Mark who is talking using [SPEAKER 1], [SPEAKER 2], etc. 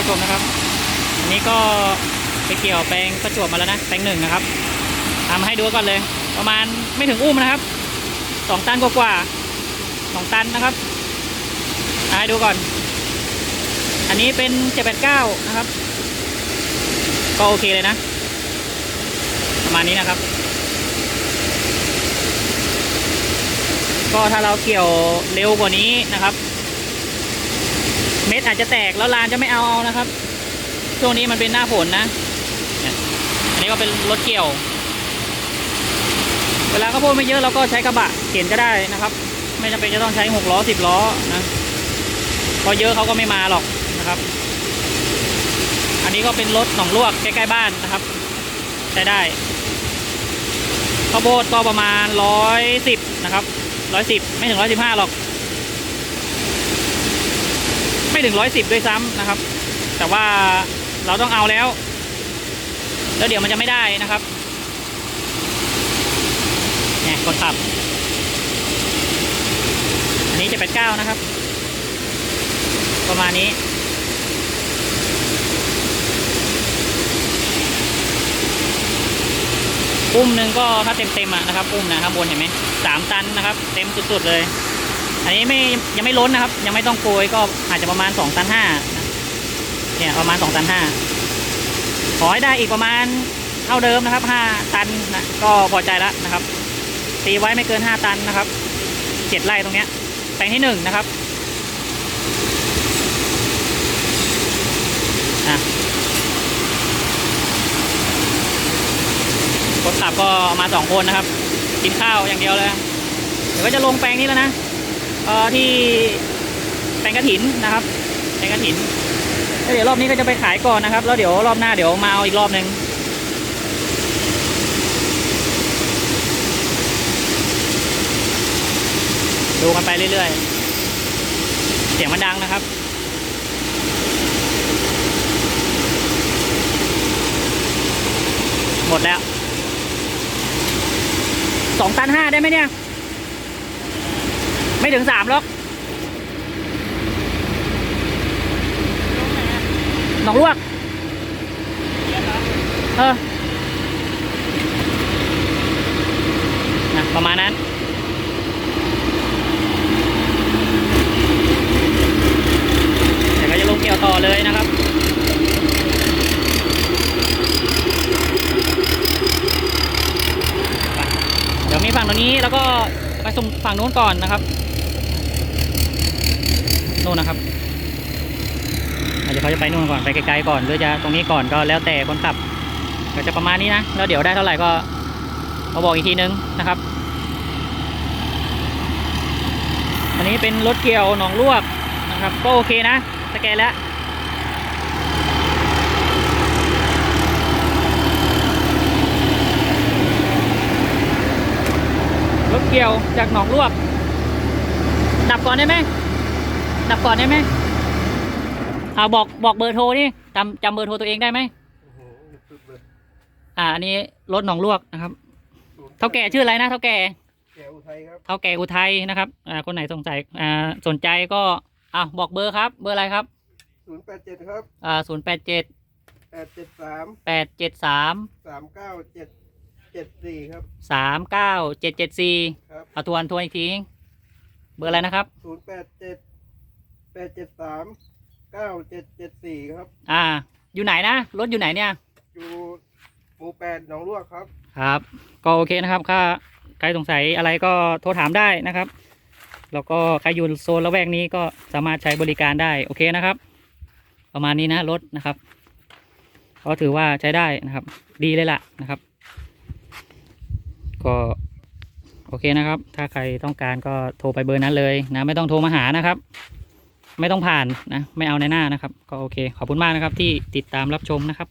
[SPEAKER 1] ผู้ชมนะครับอันนี้ก็ไปเกี่ยวแปลงประจวบมาแล้วนะแปลงหนึ่งนะครับทำให้ดูก่อนเลย ประมาณไม่ถึงอุ้มนะครับสองตันกว่าๆสองตันนะครับเอาให้ดูก่อน อันนี้เป็นเจ็ดแปดเก้านะครับ ก็โอเคเลยนะ ประมาณนี้นะครับ ก็ถ้าเราเกี่ยวเร็วกว่านี้นะครับ เม็ดอาจจะแตกแล้วลานจะไม่เอานะครับ ช่วงนี้มันเป็นหน้าฝนนะ อันนี้ก็เป็นรถเกี่ยว เวลาข้าวโพดไม่เยอะเราก็ใช้กระบะเข็นก็ได้นะครับ ไม่จำเป็นจะต้องใช้หกล้อสิบล้อนะพอเยอะเขาก็ไม่มาหรอกนะครับ อันนี้ก็เป็นรถหนองลวกใกล้ๆบ้านนะครับใช้ได้ข้าวโพดก็ประมาณร้อยสิบนะครับร้อยสิบไม่ถึงร้อยสิบห้าหรอก ไม่ถึงร้อยสิบด้วยซ้ำนะครับ แต่ว่าเราต้องเอาแล้ว แล้วเดี๋ยวมันจะไม่ได้นะครับเนี่ยกดขับ อันนี้จะเป็นเก้านะครับ ประมาณนี้อุ้มหนึ่งก็ถ้าเต็มเต็มอะนะครับ อุ้มนะข้างบนเห็นไหมสามตันนะครับ เต็มสุดๆเลย อันนี้ไม่ยังไม่ล้นนะครับ ยังไม่ต้องโกยก็อาจจะประมาณสองตันห้าเนี่ยประมาณสองตันห้าขอให้ได้อีกประมาณเท่าเดิมนะครับห้าตันนะก็พอใจแล้วนะครับ ตีไว้ไม่เกินห้าตันนะครับเจ็ดไร่ตรงเนี้ยแปลงที่หนึ่งนะครับคนขับก็มาสองคนนะครับ กินข้าวอย่างเดียวเลยเดี๋ยวก็จะลงแปลงนี้แล้วนะ อ่อที่แปลงกระถินนะครับแปลงกระถินแล้วเดี๋ยวรอบนี้ก็จะไปขายก่อนนะครับ แล้วเดี๋ยวรอบหน้าเดี๋ยวมาเอาอีกรอบหนึ่งดูกันไปเรื่อยๆ เสียงมันดังนะครับหมดแล้วสองตันห้าได้ไหมเนี่ย ไม่ถึงสามหรอกหนองลวก เออนะประมาณนั้นเดี๋ยวก็จะลงเกี่ยวต่อเลยนะครับเดี๋ยวมีฝั่งตรงนี้แล้วก็ไปส่งฝั่งนู้นก่อนนะครับ นู่นนะครับอาจจะเขาจะไปนู่นก่อนไปไกลๆก่อนหรือจะตรงนี้ก่อนก็แล้วแต่คนขับ ก็จะประมาณนี้นะแล้วเดี๋ยวได้เท่าไหร่ก็มาบอกอีกทีนึงนะครับ อันนี้เป็นรถเกี่ยวหนองลวกนะครับ ก็โอเคนะสแกนแล้วรถเกี่ยวจากหนองลวก ดับก่อนได้ไหม ดับก่อนได้ไหมเอาบอกบอกเบอร์โทรนี่จำจำเบอร์โทรตัวเองได้ไหม
[SPEAKER 2] โอ้โหสุดเลย
[SPEAKER 1] อ่าอันนี้รถหนองลวกนะครับเท่าแก่ชื่ออะไรนะเท่าแก่
[SPEAKER 2] แก้วอุทัยครับ
[SPEAKER 1] เท่าแก่อุทัยนะครับอ่าคนไหนสงสัยอ่าสนใจก็อ่าบอกเบอร์ครับ เบอร์อะไรครับ
[SPEAKER 2] ศูนย์แปดเจ็ดครับ
[SPEAKER 1] อ่าศูนย์แปดเจ็ด
[SPEAKER 2] แปดเจ็ดสาม
[SPEAKER 1] แปดเจ็ดสาม
[SPEAKER 2] สามเก้าเจ็ดเจ็ดสี่ครับ
[SPEAKER 1] สามเก้าเจ็ดเจ็ดสี่
[SPEAKER 2] ครับ
[SPEAKER 1] เอาทวนทวนอีกที เบอร์อะไรนะครับ
[SPEAKER 2] ศูนย์แปดเจ็ด แปดเจ็ดสามเก้าเจ็ดเจ็ดสี่ครับ
[SPEAKER 1] อ่า อยู่ไหนนะ รถอยู่ไหนเนี่ย
[SPEAKER 2] อยู่หมู่แปดหนองลวกครับ
[SPEAKER 1] ครับ ก็โอเคนะครับถ้าใครสงสัยอะไรก็โทรถามได้นะครับ แล้วก็ใครอยู่โซนละแวกนี้ก็สามารถใช้บริการได้ โอเคนะครับ ประมาณนี้นะรถนะครับ ก็ถือว่าใช้ได้นะครับ ดีเลยล่ะนะครับ ก็โอเคนะครับ ถ้าใครต้องการก็โทรไปเบอร์นั้นเลยนะ ไม่ต้องโทรมาหานะครับ ไม่ต้องผ่านนะ ไม่เอาในหน้านะครับ ก็โอเค ขอบคุณมากนะครับที่ติดตามรับชมนะครับ